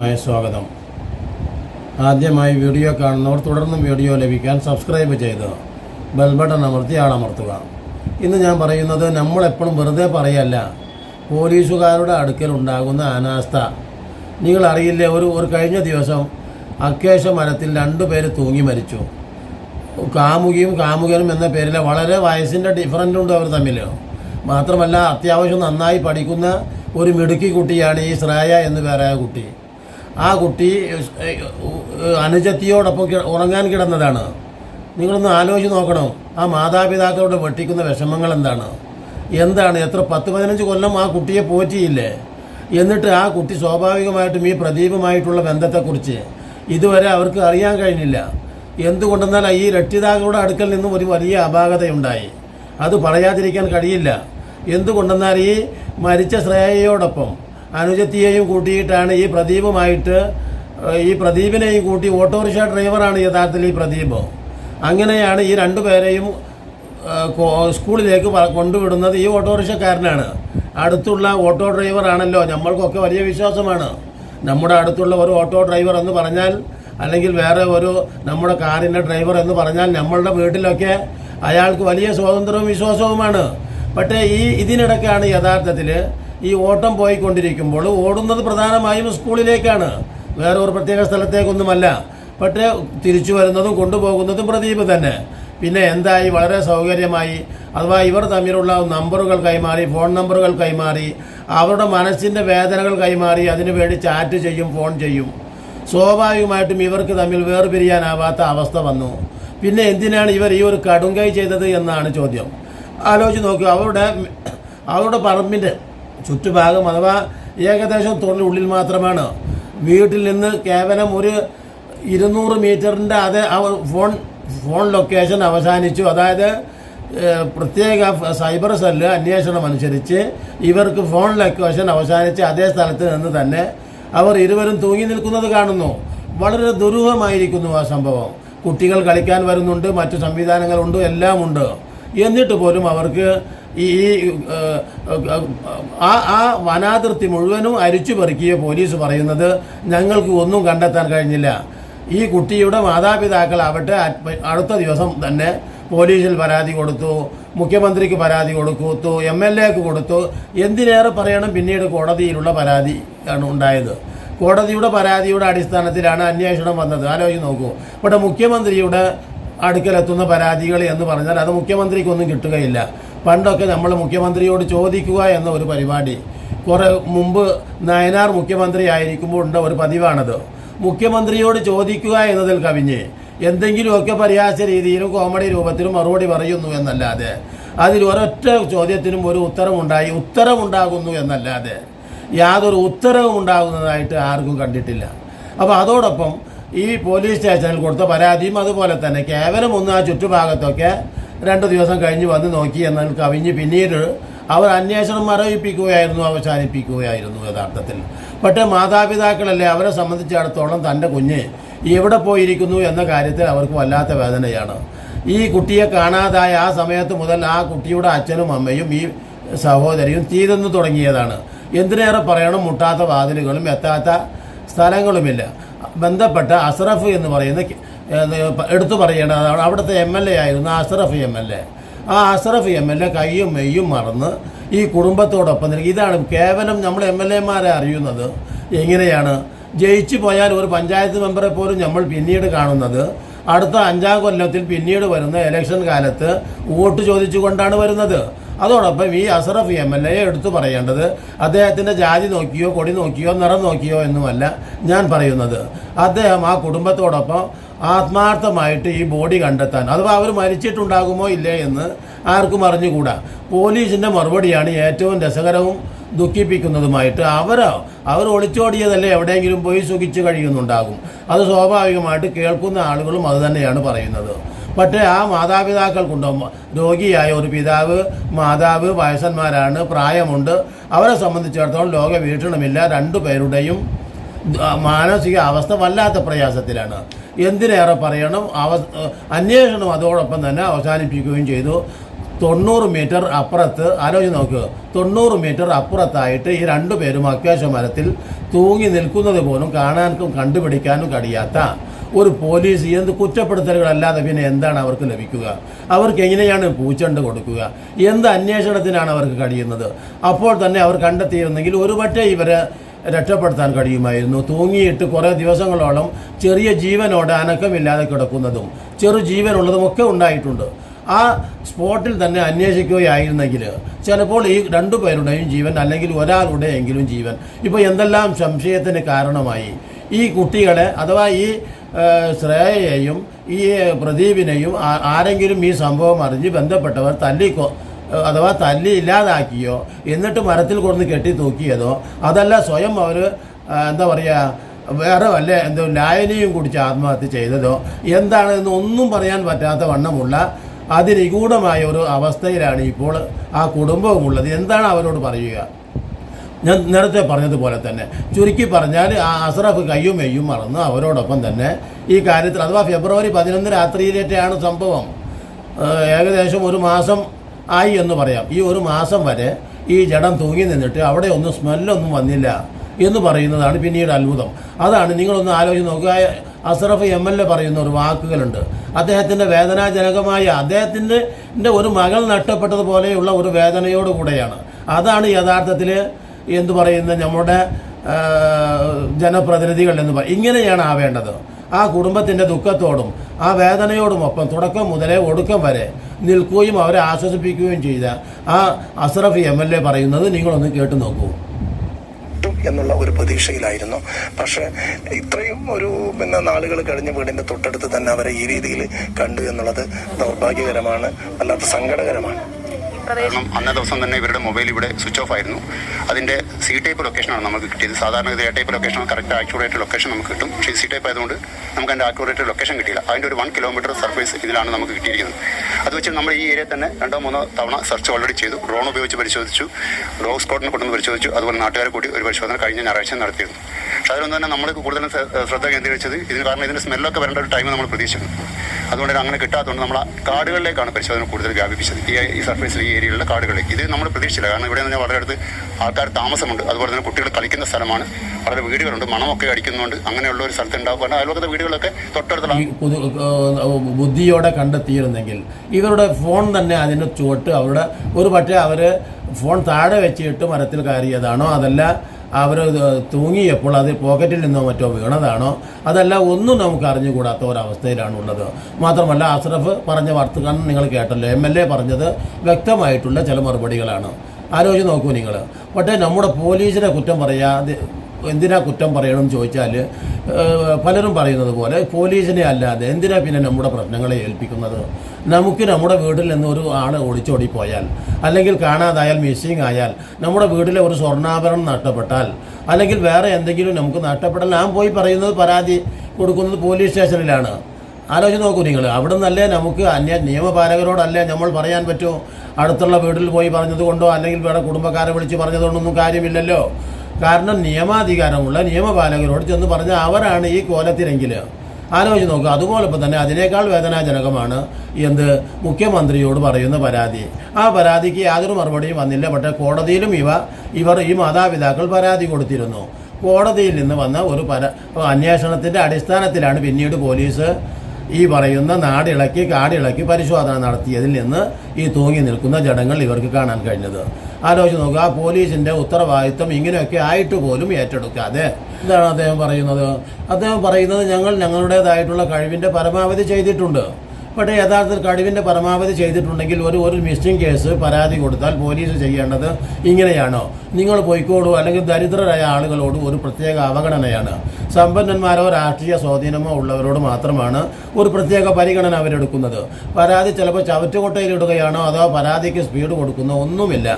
മായ സ്വാഗതം. ആദ്യമായി വീഡിയോ കാണുന്നവർ തുടർന്നും വീഡിയോ ലഭിക്കാൻ സബ്സ്ക്രൈബ് ചെയ്ത് ബെൽ ബട്ടൺ അമർത്തി ആളമർത്തുക. ഇന്ന് ഞാൻ പറയുന്നത് നമ്മളെപ്പോഴും വെറുതെ പറയല്ല പോലീസുകാരുടെ അടുക്കൽ ഉണ്ടാകുന്ന അനാസ്ഥ. നിങ്ങൾ അറിയില്ലേ ഒരു ഒരു കഴിഞ്ഞ ദിവസം അക്കേശ മരത്തിൽ രണ്ടു പേര് തൂങ്ങി മരിച്ചു. കാമുകിയും കാമുകനും എന്ന പേരിൽ വളരെ വയസ്സിന്റെ ഡിഫറന്റ് ഉണ്ട് അവർ തമ്മിൽ മാത്രമല്ല അത്യാവശ്യം നന്നായി പഠിക്കുന്ന ഒരു മിടുക്കി കുട്ടിയാണ് ഈ ശ്രേയ എന്ന് പേരായ കുട്ടി. ആ കുട്ടി അനുജത്തിയോടൊപ്പം ഉറങ്ങാൻ കിടന്നതാണ്. നിങ്ങളൊന്ന് ആലോചിച്ച് നോക്കണം? ആ മാതാപിതാക്കളോട് വെട്ടിക്കുന്ന വിഷമങ്ങൾ എന്താണ്? എന്താണ് എത്ര പത്ത് പതിനഞ്ച് കൊല്ലം ആ കുട്ടിയെ പോറ്റിയില്ലേ? എന്നിട്ട് ആ കുട്ടി സ്വാഭാവികമായിട്ടും ഈ പ്രദീപുമായിട്ടുള്ള ബന്ധത്തെക്കുറിച്ച് ഇതുവരെ അവർക്ക് അറിയാൻ കഴിഞ്ഞില്ല. എന്തുകൊണ്ടെന്നാൽ ഈ രക്ഷിതാക്കളുടെ അടുക്കൽ നിന്നും ഒരു വലിയ അപാകതയുണ്ടായി. അത് പറയാതിരിക്കാൻ കഴിയില്ല. എന്തുകൊണ്ടെന്നാൽ ഈ മരിച്ച ശ്രേയയോടൊപ്പം അനുജത്തിയെയും കൂട്ടിയിട്ടാണ് ഈ പ്രദീപുമായിട്ട് ഈ പ്രദീപിനെയും കൂട്ടി ഓട്ടോറിക്ഷ ഡ്രൈവറാണ് യഥാർത്ഥത്തിൽ ഈ പ്രദീപ്. അങ്ങനെയാണ് ഈ രണ്ടു പേരെയും സ്കൂളിലേക്ക് കൊണ്ടുവിടുന്നത്. ഈ ഓട്ടോറിക്ഷക്കാരനാണ്. അടുത്തുള്ള ഓട്ടോ ഡ്രൈവറാണല്ലോ. നമ്മൾക്കൊക്കെ വലിയ വിശ്വാസമാണ്. നമ്മുടെ അടുത്തുള്ള ഒരു ഓട്ടോ ഡ്രൈവർ എന്ന് പറഞ്ഞാൽ അല്ലെങ്കിൽ വേറെ ഒരു നമ്മുടെ കാറിന്റെ ഡ്രൈവർ എന്ന് പറഞ്ഞാൽ നമ്മളുടെ വീട്ടിലൊക്കെ അയാൾക്ക് വലിയ സ്വാതന്ത്ര്യവും വിശ്വാസവുമാണ്. പക്ഷേ ഈ ഇതിനിടയ്ക്കാണ് യഥാർത്ഥത്തിൽ ഈ ഓട്ടം പോയിക്കൊണ്ടിരിക്കുമ്പോൾ ഓടുന്നത് പ്രധാനമായും സ്കൂളിലേക്കാണ്. വേറെ ഒരു പ്രത്യേക സ്ഥലത്തേക്കൊന്നുമല്ല. പക്ഷേ തിരിച്ചു വരുന്നതും കൊണ്ടുപോകുന്നതും പ്രദീപ് തന്നെ. പിന്നെ എന്തായി? വളരെ സൗകര്യമായി. അഥവാ ഇവർ തമ്മിലുള്ള നമ്പറുകൾ കൈമാറി ഫോൺ നമ്പറുകൾ കൈമാറി അവരുടെ മനസ്സിന്റെ വേദനകൾ കൈമാറി അതിനുവേണ്ടി ചാറ്റ് ചെയ്യും ഫോൺ ചെയ്യും. സ്വാഭാവികമായിട്ടും ഇവർക്ക് തമ്മിൽ വേർപിരിയാനാവാത്ത അവസ്ഥ വന്നു. പിന്നെ എന്തിനാണ് ഇവർ ഈ ഒരു കടുങ്കൈ ചെയ്തത് എന്നാണ് ചോദ്യം. ആലോചിച്ച് നോക്കൂ അവരുടെ അവരുടെ പറമ്പിന്റെ ചുറ്റുഭാഗം അഥവാ ഏകദേശം തൊഴിലുള്ളിൽ മാത്രമാണ്. വീട്ടിൽ നിന്ന് കേവലം ഒരു ഇരുന്നൂറ് മീറ്ററിന്റെ അതേ ഫോൺ ഫോൺ ലൊക്കേഷൻ അവസാനിച്ചു. അതായത് പ്രത്യേക സൈബർ സെല്ല് അന്വേഷണം അനുസരിച്ച് ഇവർക്ക് ഫോൺ ലൊക്കേഷൻ അവസാനിച്ച് അതേ സ്ഥലത്ത് നിന്ന് തന്നെ അവർ ഇരുവരും തൂങ്ങി നിൽക്കുന്നത് കാണുന്നു. വളരെ ദുരൂഹമായിരിക്കുന്നു ആ സംഭവം. കുട്ടികൾ കളിക്കാൻ വരുന്നുണ്ട് മറ്റു സംവിധാനങ്ങളുണ്ട് എല്ലാമുണ്ട്. എന്നിട്ട് പോലും അവർക്ക് ഈ ആ ആ വനാതിർത്തി മുഴുവനും അരിച്ചു പെറുക്കിയ പോലീസ് പറയുന്നത് ഞങ്ങൾക്ക് ഒന്നും കണ്ടെത്താൻ കഴിഞ്ഞില്ല. ഈ കുട്ടിയുടെ മാതാപിതാക്കൾ ആവട്ടെ അടുത്ത ദിവസം തന്നെ പോലീസിൽ പരാതി കൊടുത്തു മുഖ്യമന്ത്രിക്ക് പരാതി കൊടുത്തു എം എൽ എക്ക് കൊടുത്തു. എന്തിനേറെ പറയണം? പിന്നീട് കോടതിയിലുള്ള പരാതി ആണ് ഉണ്ടായത്. കോടതിയുടെ പരാതിയുടെ അടിസ്ഥാനത്തിലാണ് അന്വേഷണം വന്നത്. ആലോചിച്ച് നോക്കൂ. ഇവിടെ മുഖ്യമന്ത്രിയുടെ അടുക്കലെത്തുന്ന പരാതികൾ എന്ന് പറഞ്ഞാൽ അത് മുഖ്യമന്ത്രിക്കൊന്നും കിട്ടുകയില്ല. പണ്ടൊക്കെ നമ്മൾ മുഖ്യമന്ത്രിയോട് ചോദിക്കുക എന്ന ഒരു പരിപാടി. കുറേ മുമ്പ് നയനാർ മുഖ്യമന്ത്രി ആയിരിക്കുമ്പോൾ ഉണ്ട ഒരു പതിവാണത്. മുഖ്യമന്ത്രിയോട് ചോദിക്കുക എന്നതിൽ കവിഞ്ഞ് എന്തെങ്കിലുമൊക്കെ പരിഹാസ രീതിയിലും കോമഡി രൂപത്തിലും മറുപടി പറയുന്നു എന്നല്ലാതെ അതിൽ ഒരൊറ്റ ചോദ്യത്തിനും ഒരു ഉത്തരവുണ്ടായി ഉത്തരവുണ്ടാകുന്നു എന്നല്ലാതെ യാതൊരു ഉത്തരവും ഉണ്ടാകുന്നതായിട്ട് ആർക്കും കണ്ടിട്ടില്ല. അപ്പോൾ അതോടൊപ്പം ഈ പോലീസ് സ്റ്റേഷനിൽ കൊടുത്ത പരാതിയും അതുപോലെ തന്നെ കേവലം ഒന്ന് ആ ചുറ്റുഭാഗത്തൊക്കെ രണ്ട് ദിവസം കഴിഞ്ഞ് വന്ന് നോക്കി എന്നാൽ കവിഞ്ഞ് പിന്നീട് അവർ അന്വേഷണം മരവിപ്പിക്കുകയായിരുന്നു അവസാനിപ്പിക്കുകയായിരുന്നു യഥാർത്ഥത്തിൽ. പക്ഷേ മാതാപിതാക്കളല്ലേ അവരെ സംബന്ധിച്ചിടത്തോളം തന്റെ കുഞ്ഞ് എവിടെ പോയിരിക്കുന്നു എന്ന കാര്യത്തിൽ അവർക്ക് വല്ലാത്ത വേദനയാണ്. ഈ കുട്ടിയെ കാണാതായ ആ സമയത്ത് മുതൽ ആ കുട്ടിയുടെ അച്ഛനും അമ്മയും ഈ സഹോദരിയും തീരുന്നു തുടങ്ങിയതാണ്. എന്തിനേറെ പറയണം? മുട്ടാത്ത വാതിലുകളും എത്താത്ത സ്ഥലങ്ങളുമില്ല. ബന്ധപ്പെട്ട അസ്രഫ് എന്ന് പറയുന്ന എടുത്തു പറയേണ്ടതാണ് അവിടുത്തെ എം എൽ എ ആയിരുന്നു അഷറഫ് എം എൽ എ ആ അഷറഫ് എം എൽ എ കയ്യും മെയ്യും മറന്ന് ഈ കുടുംബത്തോടൊപ്പം നിൽക്കുക ഇതാണ് കേവലം നമ്മൾ എം എൽ എമാരെ അറിയുന്നത്. എങ്ങനെയാണ്? ജയിച്ചു പോയാൽ ഒരു പഞ്ചായത്ത് മെമ്പറെ പോലും നമ്മൾ പിന്നീട് കാണുന്നത്. അടുത്ത അഞ്ചാം കൊല്ലത്തിൽ പിന്നീട് വരുന്ന ഇലക്ഷൻ കാലത്ത് വോട്ട് ചോദിച്ചുകൊണ്ടാണ് വരുന്നത്. അതോടൊപ്പം ഈ അസറഫ് എം എൽ എയെ എടുത്തു പറയേണ്ടത് അദ്ദേഹത്തിന്റെ ജാതി നോക്കിയോ കൊടി നോക്കിയോ നിറം നോക്കിയോ എന്നുമല്ല ഞാൻ പറയുന്നത്. അദ്ദേഹം ആ കുടുംബത്തോടൊപ്പം ആത്മാർത്ഥമായിട്ട് ഈ ബോഡി കണ്ടെത്താൻ അഥവാ അവർ മരിച്ചിട്ടുണ്ടാകുമോ ഇല്ലേ എന്ന് ആർക്കും അറിഞ്ഞുകൂടാ. പോലീസിന്റെ മറുപടിയാണ് ഏറ്റവും രസകരവും ദുഃഖിപ്പിക്കുന്നതുമായിട്ട് അവർ അവർ ഒളിച്ചോടിയതല്ലേ എവിടെയെങ്കിലും പോയി സുഖിച്ച് കഴിയുന്നുണ്ടാകും. അത് സ്വാഭാവികമായിട്ട് കേൾക്കുന്ന ആളുകളും അതുതന്നെയാണ് പറയുന്നത്. പക്ഷേ ആ മാതാപിതാക്കൾക്കുണ്ടോ രോഗിയായ ഒരു പിതാവ് മാതാവ് വയസ്സന്മാരാണ് പ്രായമുണ്ട്. അവരെ സംബന്ധിച്ചിടത്തോളം ലോക വീക്ഷണമില്ല. രണ്ടു പേരുടെയും മാനസിക അവസ്ഥ വല്ലാത്ത പ്രയാസത്തിലാണ്. എന്തിനേറെ പറയണം? അവ അന്വേഷണം അതോടൊപ്പം തന്നെ അവസാനിപ്പിക്കുകയും ചെയ്തു. തൊണ്ണൂറ് മീറ്റർ അപ്പുറത്ത് ആലോചിച്ച് നോക്കുക തൊണ്ണൂറ് മീറ്റർ അപ്പുറത്തായിട്ട് ഈ രണ്ടു പേരും അക്വേശ മരത്തിൽ തൂങ്ങി നിൽക്കുന്നത് പോലും കാണാനും കണ്ടുപിടിക്കാനും കഴിയാത്ത ഒരു പോലീസ് എന്ത് കുറ്റപ്പെടുത്തലുകളല്ലാതെ പിന്നെ എന്താണ് അവർക്ക് ലഭിക്കുക? അവർക്ക് എങ്ങനെയാണ് പൂച്ചണ്ട് കൊടുക്കുക? എന്ത് അന്വേഷണത്തിനാണ് അവർക്ക് കഴിയുന്നത്? അപ്പോൾ തന്നെ അവർ കണ്ടെത്തിയിരുന്നെങ്കിൽ ഒരുപക്ഷെ ഇവരെ രക്ഷപ്പെടുത്താൻ കഴിയുമായിരുന്നു. തൂങ്ങിയിട്ട് കുറേ ദിവസങ്ങളോളം ചെറിയ ജീവനോടെ അനക്കമില്ലാതെ കിടക്കുന്നതും ചെറു ജീവനുള്ളതും ഒക്കെ ഉണ്ടായിട്ടുണ്ട്. ആ സ്പോട്ടിൽ തന്നെ അന്വേഷിക്കുകയായിരുന്നെങ്കിൽ ചിലപ്പോൾ ഈ രണ്ടു പേരുടെയും ജീവൻ അല്ലെങ്കിൽ ഒരാളുടെയെങ്കിലും ജീവൻ. ഇപ്പോൾ എന്തെല്ലാം സംശയത്തിന് കാരണമായി? ഈ കുട്ടികളെ അഥവാ ഈ ശ്രേയയെയും ഈ പ്രദീപിനെയും ആരെങ്കിലും ഈ സംഭവം അറിഞ്ഞ് ബന്ധപ്പെട്ടവർ തല്ലിക്കോ അഥവാ തല്ലി ഇല്ലാതാക്കിയോ എന്നിട്ട് മരത്തിൽ കൊണ്ട് കെട്ടി തൂക്കിയതോ അതല്ല സ്വയം അവർ എന്താ പറയുക വേറെ വല്ല എന്തോ ലായനിയും കുടിച്ച് ആത്മഹത്യ ചെയ്തതോ എന്താണ് എന്നൊന്നും പറയാൻ പറ്റാത്ത വണ്ണമുള്ള അതിനിഗൂഢമായ ഒരു അവസ്ഥയിലാണ് ഇപ്പോൾ ആ കുടുംബവും ഉള്ളത് എന്താണ് അവരോട് പറയുക? ഞാൻ നേരത്തെ പറഞ്ഞതുപോലെ തന്നെ. ചുരുക്കി പറഞ്ഞാൽ ആ അസ്രഫ് കയ്യും മെയ്യും മറന്ന് അവരോടൊപ്പം തന്നെ ഈ കാര്യത്തിൽ അഥവാ ഫെബ്രുവരി പതിനൊന്ന് രാത്രിയിലേറ്റാണ് സംഭവം. ഏകദേശം ഒരു മാസം ആയി എന്ന് പറയാം. ഈ ഒരു മാസം വരെ ഈ ജഡം തൂങ്ങി നിന്നിട്ട് അവിടെ ഒന്നും സ്മെല്ലൊന്നും വന്നില്ല എന്ന് പറയുന്നതാണ് പിന്നീട് അത്ഭുതം. അതാണ് നിങ്ങളൊന്ന് ആലോചിച്ച് നോക്കുക. അസ്രഫ് എം എൽ എ പറയുന്ന ഒരു വാക്കുകളുണ്ട്. അദ്ദേഹത്തിന്റെ വേദനാജനകമായ അദ്ദേഹത്തിന്റെ ഒരു മകൾ നഷ്ടപ്പെട്ടതുപോലെയുള്ള ഒരു വേദനയോടുകൂടെയാണ്. അതാണ് യഥാർത്ഥത്തിൽ എന്തു പറയുന്ന നമ്മുടെ ജനപ്രതിനിധികൾ എന്ന് പറയും ഇങ്ങനെയാണ് ആവേണ്ടത് ആ കുടുംബത്തിന്റെ ദുഃഖത്തോടും ആ വേദനയോടുമൊപ്പം തുടക്കം മുതലേ ഒടുക്കം വരെ നിൽക്കുകയും അവരെ ആശ്വസിപ്പിക്കുകയും ചെയ്ത ആ അസ്രഫ് എം എൽ എ പറയുന്നത് നിങ്ങളൊന്ന് കേട്ടു നോക്കൂ. എന്നുള്ള ഒരു പ്രതീക്ഷയിലായിരുന്നു. പക്ഷെ ഇത്രയും ഒരു പിന്നെ നാളുകൾ കഴിഞ്ഞ് വീടിന്റെ തൊട്ടടുത്ത് തന്നെ അവരെ ഈ രീതിയിൽ കണ്ടു എന്നുള്ളത് ദൗർഭാഗ്യകരമാണ് വല്ലാത്ത സങ്കടകരമാണ്. കാരണം അന്നേ ദിവസം തന്നെ ഇവരുടെ മൊബൈൽ ഇവിടെ സ്വിച്ച് ഓഫ് ആയിരുന്നു. അതിന്റെ സി ടൈപ്പ് ലൊക്കേഷനാണ് നമുക്ക് കിട്ടിയത്. സാധാരണ ഇത് A type location correct accurate location നമുക്ക് കിട്ടും. പക്ഷേ സി ടൈപ്പ് ആയതുകൊണ്ട് നമുക്ക് അതിന്റെ ആക്യൂറേറ്റ് ലൊക്കേഷൻ കിട്ടിയില്ല. അതിന്റെ ഒരു വൺ കിലോമീറ്റർ സർഫേസ് ഇതിലാണ് നമുക്ക് കിട്ടിയിരിക്കുന്നത്. അത് വെച്ച് നമ്മൾ ഈ ഏരിയ തന്നെ രണ്ടോ മൂന്നോ തവണ സെർച്ച് ഓൾറെഡി ചെയ്തു. ഡ്രോൺ ഉപയോഗിച്ച് പരിശോധിച്ചു. ഡോഗ് സ്കോട്ടിനെ കൊണ്ടുവന്ന് പരിശോധിച്ചു. അതുപോലെ നാട്ടുകാരെ കൂടി ഒരു പരിശോധന കഴിഞ്ഞ ഞായറാഴ്ച നടത്തിയിരുന്നു. പക്ഷേ അതിലൊന്നും തന്നെ നമ്മൾ കൂടുതലും ശ്ര- ശ്രദ്ധ കേന്ദ്രീകരിച്ചത് ഇതിന് കാരണം ഇതിന്റെ സ്മെല്ലൊക്കെ വരേണ്ട ഒരു ടൈം നമ്മൾ പ്രതീക്ഷിക്കുന്നു അതുകൊണ്ട് തന്നെ അങ്ങനെ കിട്ടാത്തതുകൊണ്ട് നമ്മൾ കാടുകളിലേക്കാണ് പരിശോധന കൂടുതൽ വ്യാപിപ്പിച്ചത്. ഈ ഈ സർഫേസിൽ ഈ ഏരിയയിലുള്ള കാടുകളിലേക്ക്. ഇത് നമ്മൾ പ്രതീക്ഷിച്ചില്ല. കാരണം ഇവിടെ നിന്ന് വളരെ അടുത്ത് ആൾക്കാർ താമസമുണ്ട്. അതുപോലെ തന്നെ കുട്ടികൾ കളിക്കുന്ന സ്ഥലമാണ്. വളരെ വീടുകളുണ്ട്. മണമൊക്കെ അടിക്കുന്നുണ്ട് അങ്ങനെയുള്ള ഒരു സ്ഥലത്ത് ഉണ്ടാവും കാരണം അയൽവക്കത്തെ വീടുകളൊക്കെ തൊട്ടടുത്തുള്ള ബുദ്ധിയോടെ കണ്ടെത്തിയിരുന്നെങ്കിൽ ഇവരുടെ ഫോൺ തന്നെ അതിന് ചുവട്ട് അവരുടെ ഒരു പക്ഷേ അവർ ഫോൺ താഴെ വെച്ചിട്ട് മരത്തിൽ കയറിയതാണോ അതല്ല അവർ തൂങ്ങിയപ്പോൾ അത് പോക്കറ്റിൽ നിന്നോ മറ്റോ വീണതാണോ അതല്ല ഒന്നും നമുക്ക് അറിഞ്ഞുകൂടാത്ത ഒരവസ്ഥയിലാണ് ഉള്ളത് മാത്രമല്ല അസ്രഫ് പറഞ്ഞ വാർത്തകൾ നിങ്ങൾ കേട്ടല്ലോ. എം എൽ എ പറഞ്ഞത് വ്യക്തമായിട്ടുള്ള ചില മറുപടികളാണ്. ആലോചിച്ച് നോക്കൂ നിങ്ങൾ. പക്ഷേ നമ്മുടെ പോലീസിനെ കുറ്റം പറയാതെ എന്തിനാ കുറ്റം പറയണമെന്ന് ചോദിച്ചാൽ പലരും പറയുന്നത് പോലെ പോലീസിനെ അല്ലാതെ എന്തിനാ പിന്നെ നമ്മുടെ പ്രശ്നങ്ങളെ ഏൽപ്പിക്കുന്നത്? നമുക്ക് നമ്മുടെ വീട്ടിൽ നിന്ന് ഒരു ആൾ ഓടിച്ചോടിപ്പോയാൽ അല്ലെങ്കിൽ കാണാതായാൽ മിസ്സിങ് ആയാൽ നമ്മുടെ വീട്ടിലെ ഒരു സ്വർണാഭരണം നഷ്ടപ്പെട്ടാൽ അല്ലെങ്കിൽ വേറെ എന്തെങ്കിലും നമുക്ക് നഷ്ടപ്പെട്ടാൽ ഞാൻ പോയി പറയുന്നത് പരാതി കൊടുക്കുന്നത് പോലീസ് സ്റ്റേഷനിലാണ്. ആലോചിച്ച് നോക്കൂ നിങ്ങൾ അവിടെ നിന്നല്ലേ നമുക്ക് അന്യ നിയമപാലകരോടല്ലേ നമ്മൾ പറയാൻ പറ്റുമോ അടുത്തുള്ള വീട്ടിൽ പോയി പറഞ്ഞത് കൊണ്ടോ അല്ലെങ്കിൽ വേറെ കുടുംബക്കാരെ വിളിച്ച് പറഞ്ഞതുകൊണ്ടൊന്നും കാര്യമില്ലല്ലോ. കാരണം നിയമാധികാരമുള്ള നിയമപാലകരോട് ചെന്ന് പറഞ്ഞ അവരാണ് ഈ കോലത്തിലെങ്കിൽ ആലോചിച്ച് നോക്കുക അതുപോലെ തന്നെ അതിനേക്കാൾ വേദനാജനകമാണ് എന്ത് മുഖ്യമന്ത്രിയോട് പറയുന്ന പരാതി. ആ പരാതിക്ക് യാതൊരു മറുപടിയും വന്നില്ല. പക്ഷേ കോടതിയിലും ഇവ ഇവർ ഈ മാതാപിതാക്കൾ പരാതി കൊടുത്തിരുന്നു. കോടതിയിൽ നിന്ന് വന്ന ഒരു പര അന്വേഷണത്തിന്റെ അടിസ്ഥാനത്തിലാണ് പിന്നീട് പോലീസ് ഈ പറയുന്ന നാടിളക്കി കാടിളക്കി പരിശോധന നടത്തിയതിൽ നിന്ന് ഈ തൂങ്ങി നിൽക്കുന്ന ജഡങ്ങൾ ഇവർക്ക് കാണാൻ കഴിഞ്ഞത്. ആലോചിച്ച് നോക്കുക ആ പോലീസിന്റെ ഉത്തരവാദിത്വം ഇങ്ങനെയൊക്കെ ആയിട്ട് പോലും ഏറ്റെടുക്കാതെ. എന്താണ് അദ്ദേഹം പറയുന്നത്. അദ്ദേഹം പറയുന്നത് ഞങ്ങൾ ഞങ്ങളുടേതായിട്ടുള്ള കഴിവിന്റെ പരമാവധി ചെയ്തിട്ടുണ്ട്. പക്ഷേ യഥാർത്ഥത്തിൽ കഴിവിന്റെ പരമാവധി ചെയ്തിട്ടുണ്ടെങ്കിൽ ഒരു ഒരു മിസ്സിംഗ് കേസ് പരാതി കൊടുത്താൽ പോലീസ് ചെയ്യേണ്ടത് ഇങ്ങനെയാണോ. നിങ്ങൾ പോയിക്കോളൂ അല്ലെങ്കിൽ ദരിദ്രരായ ആളുകളോട് ഒരു പ്രത്യേക അവഗണനയാണ്. സമ്പന്നന്മാരോ രാഷ്ട്രീയ സ്വാധീനമോ ഉള്ളവരോട് മാത്രമാണ് ഒരു പ്രത്യേക പരിഗണന അവരെടുക്കുന്നത്. പരാതി ചിലപ്പോൾ ചവറ്റുകൊട്ടയിലിടുകയാണോ അതോ പരാതിക്ക് സ്പീഡ് കൊടുക്കുന്നോ ഒന്നുമില്ല.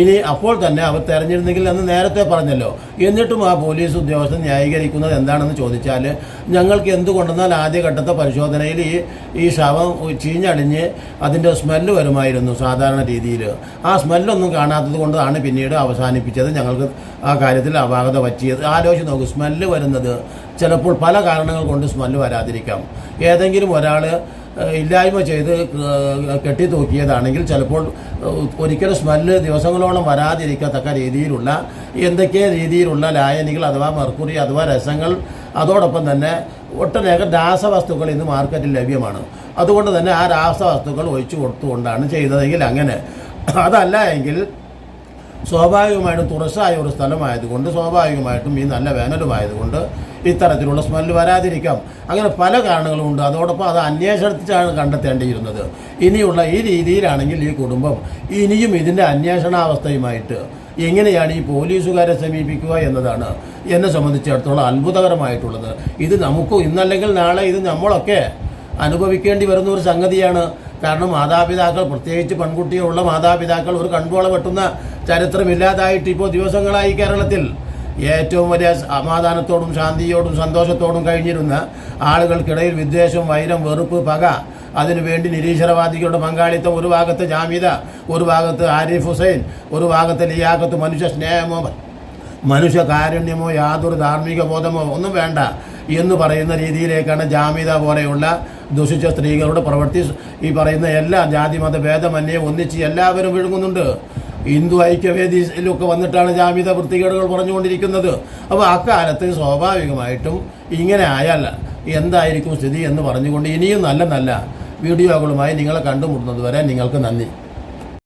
ഇനി അപ്പോൾ തന്നെ അവർ തെരഞ്ഞെടുന്നെങ്കിൽ എന്ന് നേരത്തെ പറഞ്ഞല്ലോ. എന്നിട്ടും ആ പോലീസ് ഉദ്യോഗസ്ഥൻ ന്യായീകരിക്കുന്നത് എന്താണെന്ന് ചോദിച്ചാൽ ഞങ്ങൾക്ക് എന്തുകൊണ്ടെന്നാൽ ആദ്യഘട്ടത്തെ പരിശോധനയിൽ ഈ ഈ ശവം ചീഞ്ഞടിഞ്ഞ് അതിന്റെ സ്മെല്ല് വരുമായിരുന്നു സാധാരണ രീതിയിൽ. ആ സ്മെല്ലൊന്നും കാണാത്തത് കൊണ്ടാണ് പിന്നീട് അവസാനിപ്പിച്ചത്. ഞങ്ങൾക്ക് ആ കാര്യത്തിൽ അപാകത പറ്റിയത്. ആലോചിച്ച് നോക്കൂ സ്മെല്ല് വരുന്നത് ചിലപ്പോൾ പല കാരണങ്ങൾ കൊണ്ട് സ്മെല്ല് വരാതിരിക്കാം. ഏതെങ്കിലും ഒരാൾ ഇല്ലായ്മ ചെയ്ത് കെട്ടി കെട്ടിത്തൂക്കിയതാണെങ്കിൽ ചിലപ്പോൾ ഒരിക്കലും സ്മെല്ല് ദിവസങ്ങളോളം വരാതിരിക്കത്തക്ക രീതിയിലുള്ള എന്തൊക്കെ രീതിയിലുള്ള ലായനികൾ അഥവാ മെർക്കുറി അഥവാ രസങ്ങൾ അതോടൊപ്പം തന്നെ ഒട്ടനേകം രാസവസ്തുക്കൾ ഇന്ന് മാർക്കറ്റിൽ ലഭ്യമാണ്. അതുകൊണ്ട് തന്നെ ആ രാസവസ്തുക്കൾ ഒഴിച്ചു കൊടുത്തുകൊണ്ടാണ് ചെയ്തതെങ്കിൽ അങ്ങനെ. അതല്ല എങ്കിൽ സ്വാഭാവികമായിട്ടും തുറസായ ഒരു സ്ഥലമായതുകൊണ്ട് സ്വാഭാവികമായിട്ടും ഈ നല്ല വേനലുമായതുകൊണ്ട് ഇത്തരത്തിലുള്ള സ്മെല്ല് വരാതിരിക്കാം. അങ്ങനെ പല കാരണങ്ങളും ഉണ്ട് അതോടൊപ്പം അത് അന്വേഷണത്തിലാണ് കണ്ടെത്തേണ്ടിയിരുന്നത്. ഇനിയുള്ള ഈ രീതിയിലാണെങ്കിൽ ഈ കുടുംബം ഇനിയും ഇതിന്റെ അന്വേഷണാവസ്ഥയുമായിട്ട് എങ്ങനെയാണ് ഈ പോലീസുകാരെ സമീപിക്കുക എന്നതാണ് എന്നെ സംബന്ധിച്ചിടത്തോളം അത്ഭുതകരമായിട്ടുള്ളത്. ഇത് നമുക്ക് ഇന്നല്ലെങ്കിൽ നാളെ ഇത് നമ്മളൊക്കെ അനുഭവിക്കേണ്ടി വരുന്ന ഒരു സംഗതിയാണ്. കാരണം മാതാപിതാക്കൾ പ്രത്യേകിച്ച് പെൺകുട്ടികളുള്ള മാതാപിതാക്കൾ ഒരു കൺപോള വെട്ടുന്ന ചരിത്രമില്ലാതായിട്ട് ഇപ്പോൾ ദിവസങ്ങളായി കേരളത്തിൽ ഏറ്റവും വലിയ സമാധാനത്തോടും ശാന്തിയോടും സന്തോഷത്തോടും കഴിഞ്ഞിരുന്ന ആളുകൾക്കിടയിൽ വിദ്വേഷം വൈരം വെറുപ്പ് പക അതിനുവേണ്ടി നിരീശ്വരവാദികളുടെ പങ്കാളിത്തം ഒരു ഭാഗത്ത് ജാമിദ ഒരു ഭാഗത്ത് ആരിഫ് ഹുസൈൻ ഒരു ഭാഗത്ത് ലിയാഖത്ത് മനുഷ്യ സ്നേഹമോ മനുഷ്യ കാരുണ്യമോ യാതൊരു ധാർമ്മിക ബോധമോ ഒന്നും വേണ്ട എന്ന് പറയുന്ന രീതിയിലേക്കാണ് ജാമ്യത പോലെയുള്ള ദുഷിച്ച സ്ത്രീകളുടെ പ്രവൃത്തി. ഈ പറയുന്ന എല്ലാ ജാതി മത ഭേദമന്യേ ഒന്നിച്ച് എല്ലാവരും വിഴുങ്ങുന്നുണ്ട്. ഹിന്ദു ഐക്യവേദിയിലൊക്കെ വന്നിട്ടാണ് ജാമ്യത വൃത്തികേടുകൾ പറഞ്ഞുകൊണ്ടിരിക്കുന്നത്. അപ്പോൾ അക്കാലത്ത് സ്വാഭാവികമായിട്ടും ഇങ്ങനെ ആയാൽ എന്തായിരിക്കും സ്ഥിതി എന്ന് പറഞ്ഞുകൊണ്ട് ഇനിയും നല്ല നല്ല വീഡിയോകളുമായി നിങ്ങളെ കണ്ടുമുട്ടുന്നത് വരെ നിങ്ങൾക്ക് നന്ദി.